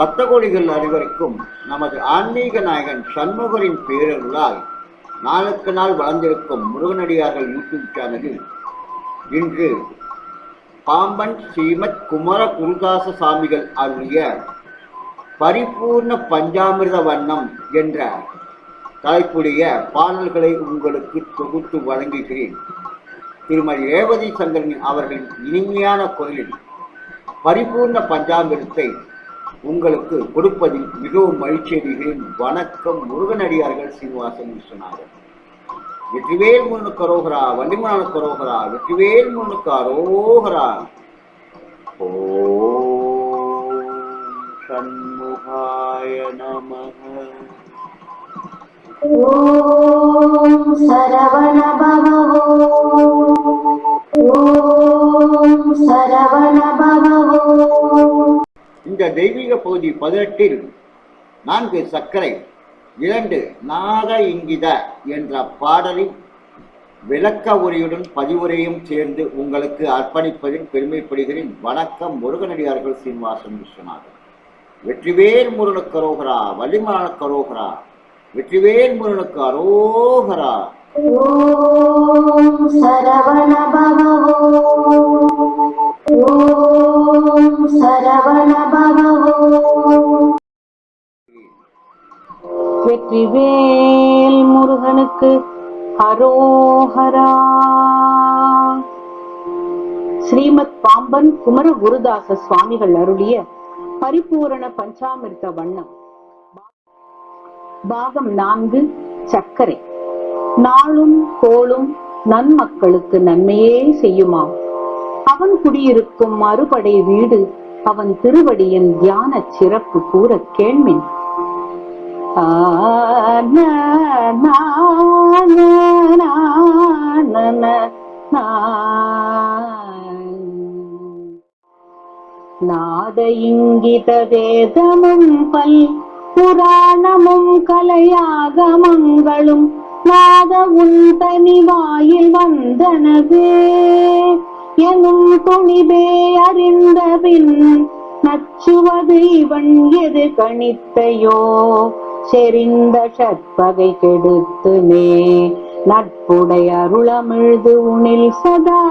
பக்தகோடிகள் அனைவருக்கும் நமது ஆன்மீக நாயகன் சண்முகரின் பேரர்களால் நாளுக்கு நாள் வளர்ந்திருக்கும் முருகனடியார்கள் யூடியூப் சேனலில் இன்று பாம்பன் ஸ்ரீமத் குமர குருதாச சாமிகள் அருளிய பரிபூர்ண பஞ்சாமிர்த வண்ணம் என்ற தலைப்புடைய பாடல்களை உங்களுக்கு தொகுத்து வழங்குகிறேன். திருமதி ரேவதி சங்கரன் அவர்களின் இனிமையான குரலில் பரிபூர்ண பஞ்சாமிரத்தை உங்களுக்கு கொடுப்பதில் மிகவும் மகிழ்ச்சி அடைகிறேன். வணக்கம் முருகனடியார்கள் சீனிவாசன் விஸ்வநாதன் வெற்றிவேல் முன்னு கரோகரா வள்ளிமான கரோகரா வெற்றிவேல் முன்னு கரோகரா. ஓ சண்முகாய நம. ஓம் சரவண பவ ஓம் சரவண இந்த தெய்வீக பகுதி பதினெட்டில் நான்கு சர்க்கரை இரண்டு நாக இங்கித என்ற பாடலின் விளக்க உரையுடன் பதிவுரையும் சேர்ந்து உங்களுக்கு அர்ப்பணிப்பதில் பெருமைப்படுகிறேன். வணக்கம் முருகனடியார்கள் சீனிவாசன் விஸ்வநாதன். வெற்றிவேல் முருகனுக்கு அரோகரா வள்ளிமலான கரோகரா வெற்றிவேல் முருகனுக்கு அரோகரா. ஓம் சரவண வெற்றிவேல் முருகனுக்கு ஹரோஹரா ஸ்ரீமத் பாம்பன் குமர குருதாச சுவாமிகள் அருளிய பரிபூரண பஞ்சாமிர்த வண்ணம். பாகம் நான்கு சர்க்கரை. நாளும் கோளும் நன்மக்களுக்கு நன்மையே செய்யுமாம். அவன் குடியிருக்கும் மறுபடை வீடு அவன் திருவடியின் தியான சிறப்பு கூற கேள்மின் நாத இங்கித வேதமும் பல் புராணமும் கலையாகமங்களும் நாத உன் தனி வாயில் வந்தனவே. எனும் துணிவே அறிந்த பின் நச்சுவது இவன் எது கணித்தையோ செறிந்த சற்பகை கெடுத்துமே நட்புடை அருளமிழ்து உனில் சதா.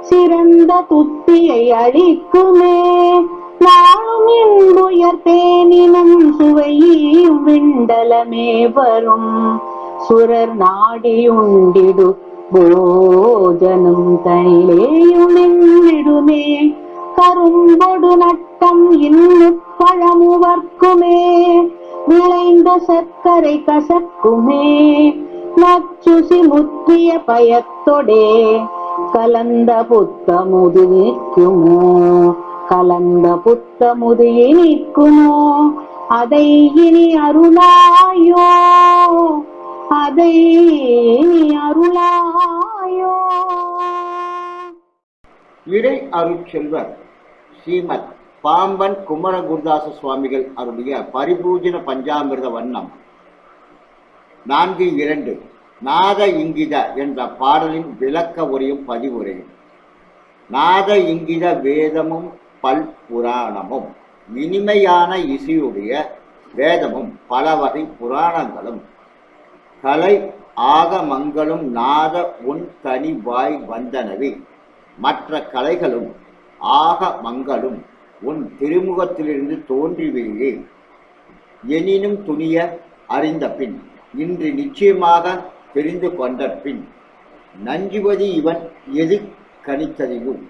சிறந்த துத்தியை அழிக்குமே நாளும் இன்புயர் தேனினும் சுவையும் விண்டலமே வரும். சுரர் நாடியுண்டிடு போஜனம் தனிலேயுமிடுமே கரும்பொடு நட்டம் இன்னும் பழமுவர்க்குமே விளைந்த சர்க்கரை கசக்குமே. நச்சுசி முற்றிய பயத்தொடே. கலந்த புத்தமுது நிற்குமோ? கலந்த புத்தமுது இனிக்குமோ? அதை இனி அருளாயோ? அதை இனி அருளாயோ? இடை அருட்செல்வர் ஸ்ரீமத் பாம்பன் குமர குருதாச சுவாமிகள் அவருடைய பரிபூஜன பஞ்சாமிர்த வண்ணம். நான்கு இரண்டு நாத இங்கித என்ற பாடலின் விளக்க உரையும் பதிவுரையும் நாத இங்கித வேதமும் பல் புராணமும் இனிமையான இசையுடைய வேதமும் பல வகை புராணங்களும். கலை ஆகமங்களும் நாத உன் தனி வாய் வந்தனவே. மற்ற கலைகளும் ஆகமங்களும் உன் திருமுகத்திலிருந்து தோன்றிவியே எனினும் துணிய அறிந்த பின் இன்று நிச்சயமாக தெரிந்து கொண்ட பின் நஞ்சுவது இவன் எது கணித்ததிலும்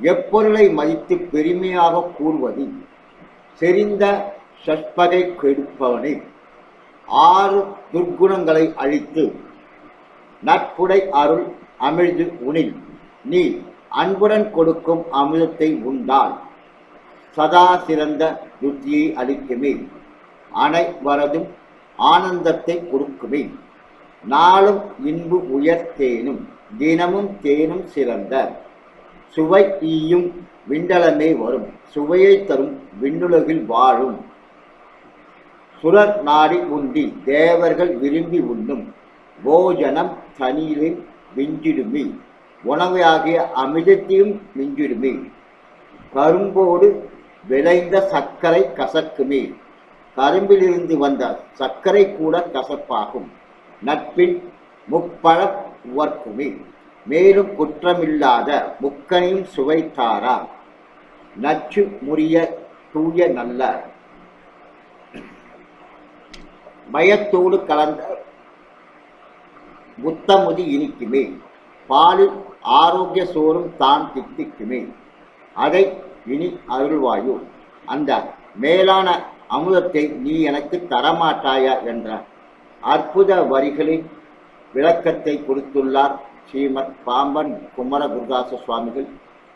எப்பொருளை மதித்து பெருமையாக கூறுவது? செறிந்த சற்பகை கெடுப்பவனை. ஆறு துர்க்குணங்களை அழித்து நட்புடை அருள் அமிழ்து உனில் நீ அன்புடன் கொடுக்கும் அமிர்தத்தை உண்டால் சதா சிறந்த புத்தியை அளிக்குமே. அனைவரதும் ஆனந்தத்தை கொடுக்குமே. நாளும் இன்பு உயர் தேனும் தினமும் தேனும் சிறந்த. சுவை ஈயும் விண்டலமே வரும் சுவையை தரும் விண்ணுலகில் வாழும். சுரர் நாடி உண்டி தேவர்கள் விரும்பி உண்ணும். போஜனம் தனியிலும் விஞ்சிடுமே உணவையாகிய அமிர்தத்தையும் மிஞ்சிடுமே. கரும்போடு விளைந்த சர்க்கரை கசக்குமே. கரும்பிலிருந்து வந்த சர்க்கரை கூட கசப்பாகும். நட்பின் முப்பழ உவர்க்குமே. மேலும் குற்றமில்லாத முக்கனையும் சுவைத்தாரா நச்சு முறிய தூய நல்ல. மயத்தோடு கலந்த புத்தமுதி இனிக்குமே. பாலில் ஆரோக்கிய சோறும் தான் தித்திக்குமே. அதை இனி அருள்வாயு. அந்த மேலான அமுதத்தை நீ எனக்கு தரமாட்டாயா என்ற அற்புத வரிகளின் விளக்கத்தை கொடுத்துள்ளார் ஸ்ரீமத் பாம்பன் குமர குருதாச சுவாமிகள்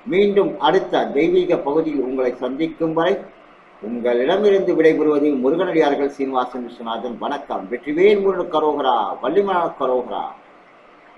மீண்டும் அடுத்த தெய்வீக பகுதியில் உங்களை சந்திக்கும் வரை உங்களிடமிருந்து விடைபெறுவது முருகனடியார்கள் சீனிவாசன் விஸ்வநாதன். வணக்கம். வெற்றிவேல் முருகன் கரோகரா வள்ளிமன கரோகரா.